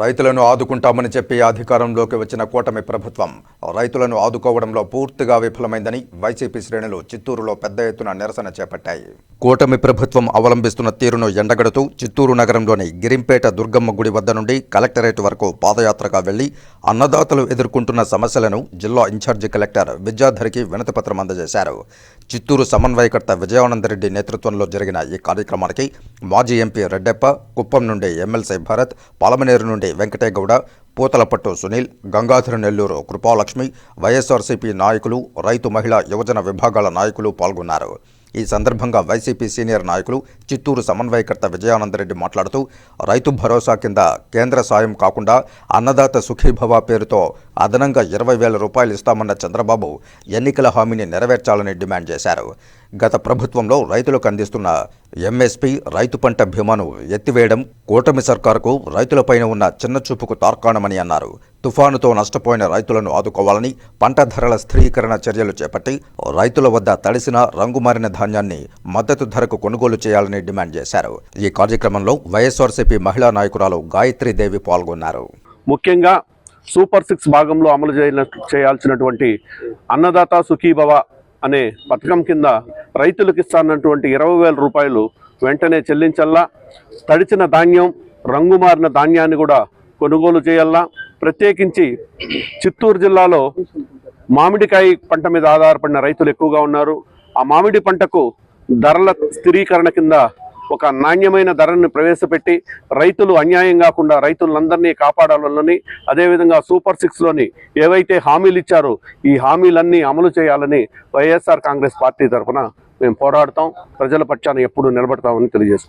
రైతులను ఆదుకుంటామని చెప్పి అధికారంలోకి వచ్చిన కూటమి ప్రభుత్వం రైతులను ఆదుకోవడంలో పూర్తిగా విఫలమైందని వైసీపీ శ్రేణులు చిత్తూరులో పెద్ద ఎత్తున నిరసన చేపట్టాయి. కూటమి ప్రభుత్వం అవలంబిస్తున్న తీరును ఎండగడుతూ చిత్తూరు నగరంలోని గిరింపేట దుర్గమ్మ గుడి వద్ద నుండి కలెక్టరేట్ వరకు పాదయాత్రగా వెళ్ళి అన్నదాతలు ఎదుర్కొంటున్న సమస్యలను జిల్లా ఇన్ఛార్జి కలెక్టర్ విద్యాధరికి వినతిపత్రం అందజేశారు. చిత్తూరు సమన్వయకర్త విజయానందరెడ్డి నేతృత్వంలో జరిగిన ఈ కార్యక్రమానికి మాజీ ఎంపీ రెడ్డెప్ప కుప్పం నుండి ఎమ్మెల్సీ భరత్ పాలమనేరు నుండి వెంకటేగౌడ పూతలపట్టు సునీల్ గంగాధర నెల్లూరు కృపాలక్ష్మి వైఎస్ఆర్సీపీ నాయకులు రైతు మహిళా యువజన విభాగాల నాయకులు పాల్గొన్నారు. ఈ సందర్భంగా వైసీపీ సీనియర్ నాయకులు చిత్తూరు సమన్వయకర్త విజయానందరెడ్డి మాట్లాడుతూ రైతు భరోసా కింద కేంద్ర సాయం కాకుండా అన్నదాత సుఖీభవ పేరుతో అదనంగా ఇరవై వేల రూపాయలు ఇస్తామన్న చంద్రబాబు ఎన్నికల హామీని నెరవేర్చాలని డిమాండ్ చేశారు. గత ప్రభుత్వంలో రైతులకు అందిస్తున్న ఎంఎస్పీ రైతు పంట భీమాను ఎత్తివేయడం కూటమి సర్కారుకు రైతులపైన ఉన్న చిన్న చూపుకు తార్కాణమని అన్నారు. తుఫానుతో నష్టపోయిన రైతులను ఆదుకోవాలని పంట ధరల స్థిరీకరణ చర్యలు చేపట్టి రైతుల వద్ద తడిసిన రంగుమారిన ధాన్యాన్ని మద్దతు ధరకు కొనుగోలు చేయాలని డిమాండ్ చేశారు. ఈ కార్యక్రమంలో వైఎస్ఆర్సీపీ మహిళా నాయకురాలు గాయత్రీదేవి పాల్గొన్నారు. ముఖ్యంగా సూపర్ సిక్స్ భాగంలో అమలు చేయన చేయాల్సినటువంటి అన్నదాత సుఖీభవ అనే పథకం కింద రైతులకు ఇస్తానటువంటి ఇరవై వేల రూపాయలు వెంటనే చెల్లించల్లా తడిచిన ధాన్యం రంగుమారిన ధాన్యాన్ని కూడా కొనుగోలు చేయాలా ప్రత్యేకించి చిత్తూరు జిల్లాలో మామిడికాయ పంట మీద ఆధారపడిన రైతులు ఎక్కువగా ఉన్నారు. ఆ మామిడి పంటకు ధరల స్థిరీకరణ కింద ఒక నాణ్యమైన ధరను ప్రవేశపెట్టి రైతులు అన్యాయం కాకుండా రైతులందరినీ కాపాడాలని అదేవిధంగా సూపర్ సిక్స్లోని ఏవైతే హామీలు ఇచ్చారో ఈ హామీలన్నీ అమలు చేయాలని వైఎస్ఆర్ కాంగ్రెస్ పార్టీ తరఫున మేము పోరాడతాం. ప్రజల పక్షాన ఎప్పుడు నిలబడతామని తెలియజేస్తాం